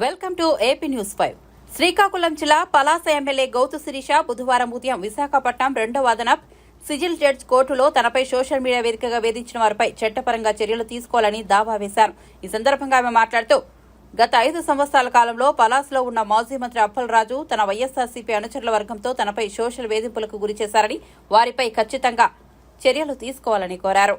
Welcome to AP News five. Srikakulam జిల్లా Palasa MLA Gouthu Sirisha బుధవారం ఉదయం విశాఖపట్నం రెండవ అదనపు సిజిల్ జడ్జ్ కోర్టులో తనపై సోషల్ మీడియా వేదికగా వేధించిన వారిపై చట్టపరంగా చర్యలు తీసుకోవాలని దావా వేశారు. ఈ సందర్భంగా ఆమె మాట్లాడుతూ గత ఐదు సంవత్సరాల కాలంలో పలాస్లో ఉన్న మాజీ మంత్రి అప్పల్ రాజు తన వైఎస్ఆర్సీపీ అనుచరుల వర్గంతో తనపై సోషల్ వేధింపులకు గురి చేశారని వారిపై ఖచ్చితంగా చర్యలు తీసుకోవాలని కోరారు.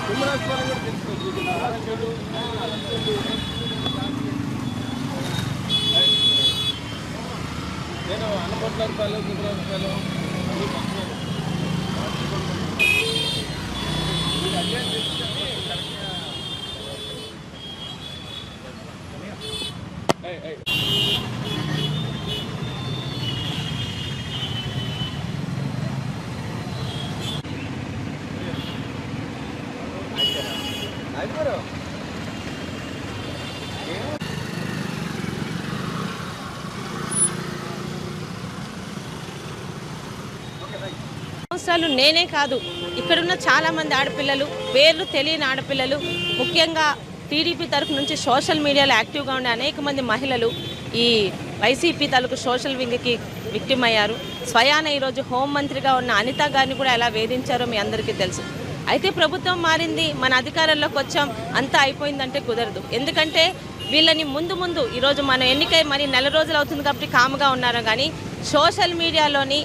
కుమ్మరాశ్వరం కూడా తెలుసుకోవచ్చు నారాయణుడు నేను అన్నపట్ల రూపాయలు కుమ్మరాశ్వరం అయిపోరు సంవత్సరాలు నేనే కాదు. ఇక్కడున్న చాలామంది ఆడపిల్లలు పేర్లు తెలియని ఆడపిల్లలు ముఖ్యంగా టీడీపీ తరఫు నుంచి సోషల్ మీడియాలో యాక్టివ్గా ఉండే అనేక మంది మహిళలు ఈ వైసీపీ తాలూకు సోషల్ వింగ్కి విక్టిమ్ అయ్యారు. స్వయాన ఈరోజు హోంమంత్రిగా ఉన్న అనిత గారిని కూడా ఎలా వేధించారో మీ అందరికీ తెలుసు. అయితే ప్రభుత్వం మారింది మన అధికారంలోకి వచ్చాం అంతా అయిపోయిందంటే కుదరదు. ఎందుకంటే వీళ్ళని ముందు ముందు ఈరోజు మన ఎన్నికై మరి నెల రోజులు అవుతుంది కాబట్టి కాముగా ఉన్నారు కానీ సోషల్ మీడియాలోని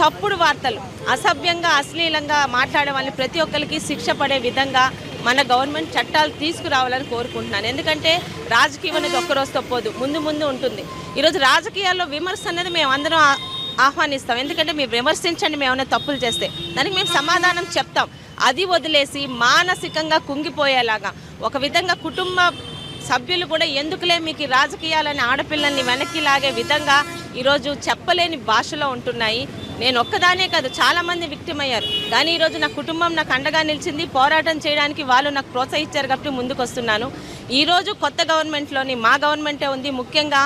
తప్పుడు వార్తలు అసభ్యంగా అశ్లీలంగా మాట్లాడే వాళ్ళని ప్రతి ఒక్కరికి శిక్ష పడే విధంగా మన గవర్నమెంట్ చట్టాలు తీసుకురావాలని కోరుకుంటున్నాను. ఎందుకంటే రాజకీయం అనేది ఒక్కరోజు తప్పదు ముందు ముందు ఉంటుంది. ఈరోజు రాజకీయాల్లో విమర్శ అనేది మేము అందరం ఆహ్వానిస్తాం. ఎందుకంటే మీరు విమర్శించండి మేము ఏమైనా తప్పులు చేస్తే. దానికి మేము సమాధానం చెప్తాం. అది వదిలేసి మానసికంగా కుంగిపోయేలాగా ఒక విధంగా కుటుంబ సభ్యులు కూడా ఎందుకులే మీకు రాజకీయాలని ఆడపిల్లల్ని వెనక్కి లాగే విధంగా ఈరోజు చెప్పలేని భాషలో ఉంటున్నాయి. నేను ఒక్కదానే కాదు చాలా మంది విక్టిమ్ అయ్యారు. కానీ ఈరోజు నా కుటుంబం నాకు అండగా నిలిచింది. పోరాటం చేయడానికి వాళ్ళు నాకు ప్రోత్సహించారు కాబట్టి ముందుకు వస్తున్నాను ఈరోజు కొత్త గవర్నమెంట్లోని మా గవర్నమెంటే ఉంది. ముఖ్యంగా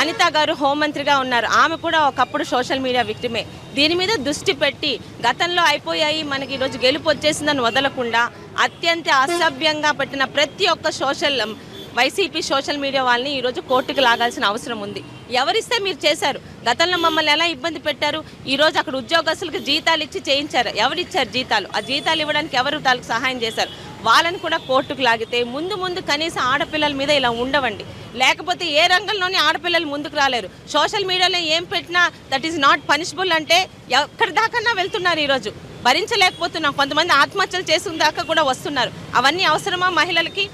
అనిత గారు హోంమంత్రిగా ఉన్నారు. ఆమె కూడా ఒకప్పుడు సోషల్ మీడియా విక్టిమే. దీని మీద దృష్టి పెట్టి గతంలో అయిపోయాయి. మనకి ఈరోజు గెలుపు వచ్చేసిందని వదలకుండా అత్యంత అసభ్యంగా పెట్టిన ప్రతి ఒక్క సోషల్ వైసీపీ సోషల్ మీడియా వాళ్ళని ఈరోజు కోర్టుకు లాగాల్సిన అవసరం ఉంది. ఎవరిస్తే మీరు చేశారు? గతంలో మమ్మల్ని ఎలా ఇబ్బంది పెట్టారు? ఈరోజు అక్కడ ఉద్యోగస్తులకు జీతాలు ఇచ్చి చేయించారు? ఎవరిచ్చారు జీతాలు? ఆ జీతాలు ఇవ్వడానికి ఎవరు వాళ్ళకి సహాయం చేశారు? వాళ్ళని కూడా కోర్టుకు లాగితే ముందు ముందు కనీసం ఆడపిల్లల మీద ఇలా ఉండవండి. లేకపోతే ఏ రంగంలోని ఆడపిల్లలు ముందుకు రాలేరు. సోషల్ మీడియాలో ఏం పెట్టినా దట్ ఈస్ నాట్ పనిషబుల్ అంటే ఎక్కడి దాకన్నా వెళ్తున్నారు ఈరోజు భరించలేకపోతున్నాం. కొంతమంది ఆత్మహత్యలు చేసిన దాకా కూడా వస్తున్నారు. అవన్నీ అవసరమా మహిళలకి?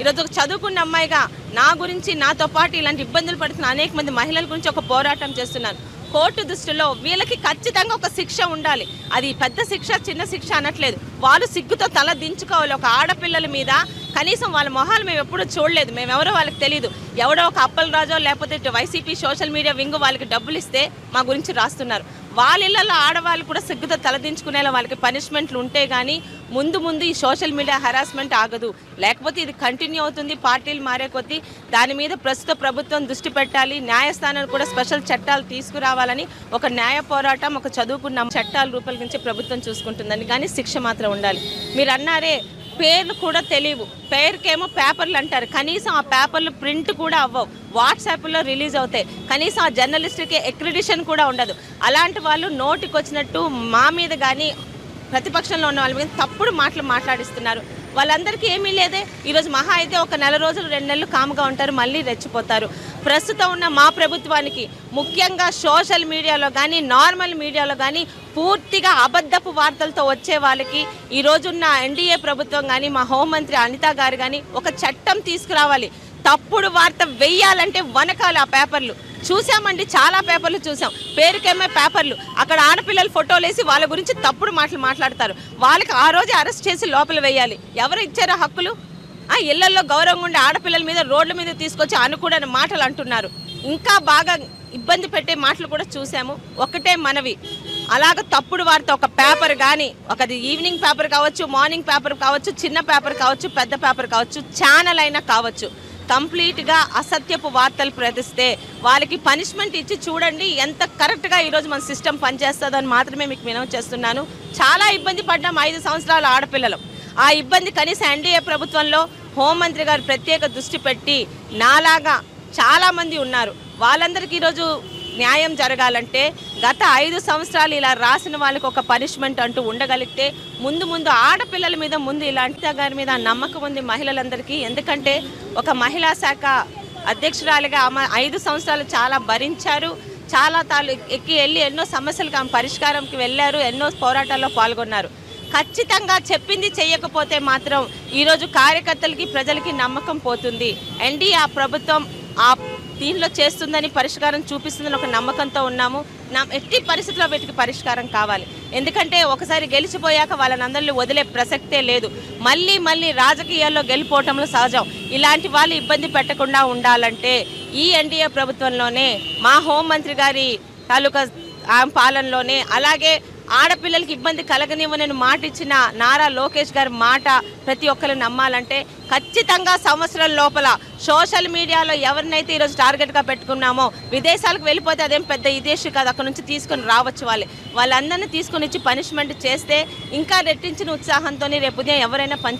ఈరోజు ఒక చదువుకున్న అమ్మాయిగా నా గురించి నాతో పాటు ఇలాంటి ఇబ్బందులు పడుతున్న అనేక మంది మహిళల గురించి ఒక పోరాటం చేస్తున్నాను కోర్టు దృష్టిలో వీళ్ళకి ఖచ్చితంగా ఒక శిక్ష ఉండాలి. అది పెద్ద శిక్ష చిన్న శిక్ష అనట్లేదు. వాళ్ళు సిగ్గుతో తల దించుకోవాలి. ఒక ఆడపిల్లల మీద కనీసం వాళ్ళ మొహాలు మేము ఎప్పుడూ చూడలేదు. మేము ఎవరో వాళ్ళకి తెలియదు ఎవడో ఒక అప్పల రాజో లేకపోతే ఇటు వైసీపీ సోషల్ మీడియా వింగ్ వాళ్ళకి డబ్బులు ఇస్తే మా గురించి రాస్తున్నారు. వాళ్ళ ఇళ్ళలో ఆడవాళ్ళు కూడా సిగ్గుతో తలదించుకునేలా వాళ్ళకి పనిష్మెంట్లు ఉంటే కానీ ముందు ముందు ఈ సోషల్ మీడియా హరాస్మెంట్ ఆగదు. లేకపోతే ఇది కంటిన్యూ అవుతుంది పార్టీలు మారే కొద్దీ దాని మీద ప్రస్తుత ప్రభుత్వం దృష్టి పెట్టాలి న్యాయస్థానాలు కూడా స్పెషల్ చట్టాలు తీసుకురావాలని ఒక న్యాయ పోరాటం ఒక చదువుకున్న చట్టాలు రూపొందించే ప్రభుత్వం చూసుకుంటుందని కానీ శిక్ష మాత్రం ఉండాలి. మీరు అన్నారే పేర్లు కూడా తెలియవు. పేరుకేమో పేపర్లు అంటారు. కనీసం ఆ పేపర్లు ప్రింట్ కూడా అవ్వవు. వాట్సాప్లో రిలీజ్ అవుతాయి. కనీసం ఆ జర్నలిస్ట్కి ఎక్రిడిషన్ కూడా ఉండదు. అలాంటి వాళ్ళు నోటికి వచ్చినట్టు మా మీద కానీ ప్రతిపక్షంలో ఉన్న వాళ్ళ మీద తప్పుడు మాటలు మాట్లాడిస్తున్నారు. వాళ్ళందరికీ ఏమీ లేదే. ఈరోజు మహా అయితే ఒక నెల రోజులు రెండు నెలలు కాముగా ఉంటారు మళ్ళీ రెచ్చిపోతారు. ప్రస్తుతం ఉన్న మా ప్రభుత్వానికి ముఖ్యంగా సోషల్ మీడియాలో కానీ నార్మల్ మీడియాలో కానీ పూర్తిగా అబద్ధపు వార్తలతో వచ్చే వాళ్ళకి ఈ రోజున్న ఎన్డీఏ ప్రభుత్వం కానీ మా హోంమంత్రి అనిత గారు కానీ ఒక చట్టం తీసుకురావాలి. తప్పుడు వార్త వెయ్యాలంటే వనకాలి ఆ పేపర్లు. చూసామండి చాలా పేపర్లు చూసాం పేరుకేమే పేపర్లు. అక్కడ ఆడపిల్లల ఫోటోలు వేసి వాళ్ళ గురించి తప్పుడు మాటలు మాట్లాడతారు. వాళ్ళకి ఆ రోజు అరెస్ట్ చేసి లోపల వేయాలి. ఎవరు ఇచ్చారో హక్కులు? ఆ ఇళ్ళలో గౌరవంగా ఉండే ఆడపిల్లల మీద రోడ్ల మీద తీసుకొచ్చి అనుకూడని మాటలు అంటున్నారు. ఇంకా బాగా ఇబ్బంది పెట్టే మాటలు కూడా చూసాము ఒకటే మనవి. అలాగ తప్పుడు వార్త ఒక పేపర్ కానీ ఒకది ఈవినింగ్ పేపర్ కావచ్చు మార్నింగ్ పేపర్ కావచ్చు చిన్న పేపర్ కావచ్చు పెద్ద పేపర్ కావచ్చు ఛానల్ అయినా కావచ్చు. కంప్లీట్గా అసత్యపు వార్తలు ప్రతిస్తే వాళ్ళకి పనిష్మెంట్ ఇచ్చి చూడండి ఎంత కరెక్ట్గా ఈరోజు మన సిస్టమ్ పనిచేస్తుందని మాత్రమే మీకు వినవ చేస్తున్నాను. చాలా ఇబ్బంది పడ్డాం ఐదు సంవత్సరాల ఆడపిల్లలు. ఆ ఇబ్బంది కనీసం ఎన్డీఏ ప్రభుత్వంలో హోంమంత్రి గారు ప్రత్యేక దృష్టి పెట్టి నాలాగా చాలామంది ఉన్నారు. వాళ్ళందరికీ ఈరోజు న్యాయం జరగాలంటే గత ఐదు సంవత్సరాలు ఇలా రాసిన వాళ్ళకి ఒక పనిష్మెంట్ అంటూ ఉండగలిగితే ముందు ముందు ఆడపిల్లల మీద ముందు ఇలాంటి గారి మీద నమ్మకం ఉంది మహిళలందరికీ. ఎందుకంటే ఒక మహిళా శాఖ అధ్యక్షురాలిగా ఆమె ఐదు సంవత్సరాలు చాలా భరించారు. చాలా తాలు ఎక్కి వెళ్ళి ఎన్నో సమస్యలకు ఆమె పరిష్కారంకి వెళ్ళారు. ఎన్నో పోరాటాల్లో పాల్గొన్నారు. ఖచ్చితంగా చెప్పింది చేయకపోతే మాత్రం ఈరోజు కార్యకర్తలకి ప్రజలకి నమ్మకం పోతుంది. ఎన్డీ ఆ ప్రభుత్వం ఆ దీనిలో చేస్తుందని పరిష్కారం చూపిస్తుందని ఒక నమ్మకంతో ఉన్నాము. నా ఎట్టి పరిస్థితుల్లో వీటికి పరిష్కారం కావాలి. ఎందుకంటే ఒకసారి గెలిచిపోయాక వాళ్ళని వదిలే ప్రసక్తే లేదు. మళ్ళీ మళ్ళీ రాజకీయాల్లో గెలిపోవటంలో సహజం. ఇలాంటి వాళ్ళు ఇబ్బంది పెట్టకుండా ఉండాలంటే ఈ ఎన్డీఏ ప్రభుత్వంలోనే మా హోంమంత్రి గారి తాలూకా పాలనలోనే అలాగే ఆడపిల్లలకి ఇబ్బంది కలగనివ్వనని మాట ఇచ్చిన నారా లోకేష్ గారి మాట ప్రతి ఒక్కరు నమ్మాలంటే ఖచ్చితంగా సంవత్సరం లోపల సోషల్ మీడియాలో ఎవరినైతే ఈరోజు టార్గెట్గా పెట్టుకున్నామో విదేశాలకు వెళ్ళిపోతే అదేం పెద్ద విదేశీ కాదు. అక్కడ నుంచి తీసుకొని రావచ్చు వాళ్ళు. వాళ్ళందరినీ తీసుకొని ఇచ్చి పనిష్మెంట్ చేస్తే ఇంకా రెట్టించిన ఉత్సాహంతో రేపు ఉదయం ఎవరైనా పని